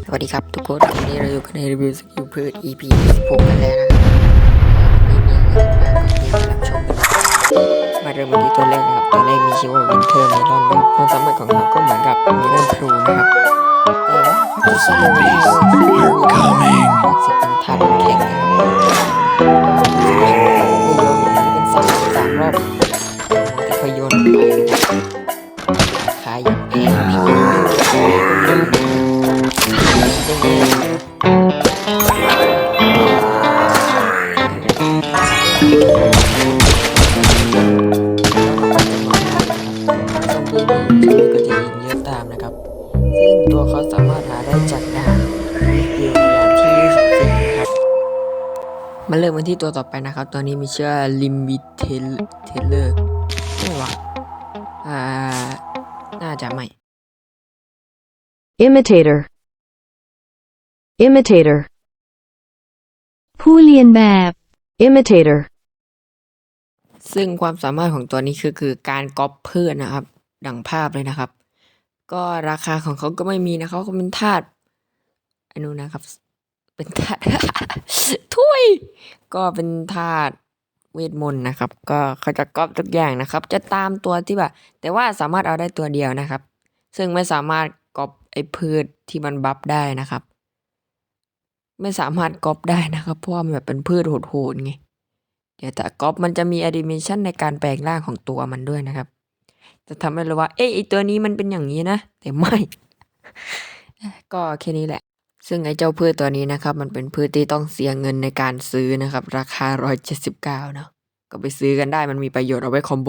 สวัสดีครับทุกคนวันนี้เราอยู่กันในรีวิวสกิลพืช EP 16กันแล้วนะครับไม่มีอะไรมากก็เราชมมาเริ่มกันที่ตัวแรกนะครับ ตัวแรกมีชื่อว่าวินเทอร์เมลอนนะครับความสามารถของเขาก็เหมือนกับมีเมลอนพลูนะครับแต่ว่าจะสโลว์ได้ด้วยจะเป็นทานแข็งนะครับเป็นสามสามรอบที่เขาโยนไปนะครับราคาอย่างแพง ก็จะยิงเยอะตามนะครับ ซึ่งตัวเขาสามารถหาได้จากดาวเกียร์อย่างที่24นะครับมาเริ่มกันที่ตัวต่อไปนะครับ ตัวนี้มีชื่อลิมบิเทลเทเลอร์ไม่วะอ่า น่าจะไม่ imitator imitator ผู้เรียนแบบ imitator ซึ่งความสามารถของตัวนี้คือคือการก๊อปเพื่อนนะครับ ดังภาพเลยนะครับ ก็ราคาของเขาก็ไม่มีนะเขาเป็นทาสอันนู้นนะครับ เป็นทาสถ้วยก็เป็นทาสเวทมนต์นะครับ ก็เขาจะก๊อปทุกอย่างนะครับ จะตามตัวที่แบบแต่ว่าสามารถเอาได้ตัวเดียวนะครับ ซึ่งไม่สามารถก๊อปไอ้พืชที่มันบัฟได้นะครับ ไม่สามารถก๊อปได้นะครับเพราะมันแบบเป็นพืชโหดๆไง เดี๋ยวแต่ก๊อปมันจะมีแอนิเมชันในการแปลงร่างของตัวมันด้วยนะครับ จะทำให้รู้ว่า เอ๊ะไอตัวนี้มันเป็นอย่างนี้นะ แต่ไม่ ก็แค่นี้แหละ ซึ่งไอเจ้าพืชตัวนี้นะครับ มันเป็นพืชที่ต้องเสียเงินในการซื้อนะครับ ราคา 179 เนาะก็ไปซื้อกันได้มันมีประโยชน์เอาไว้คอมโบ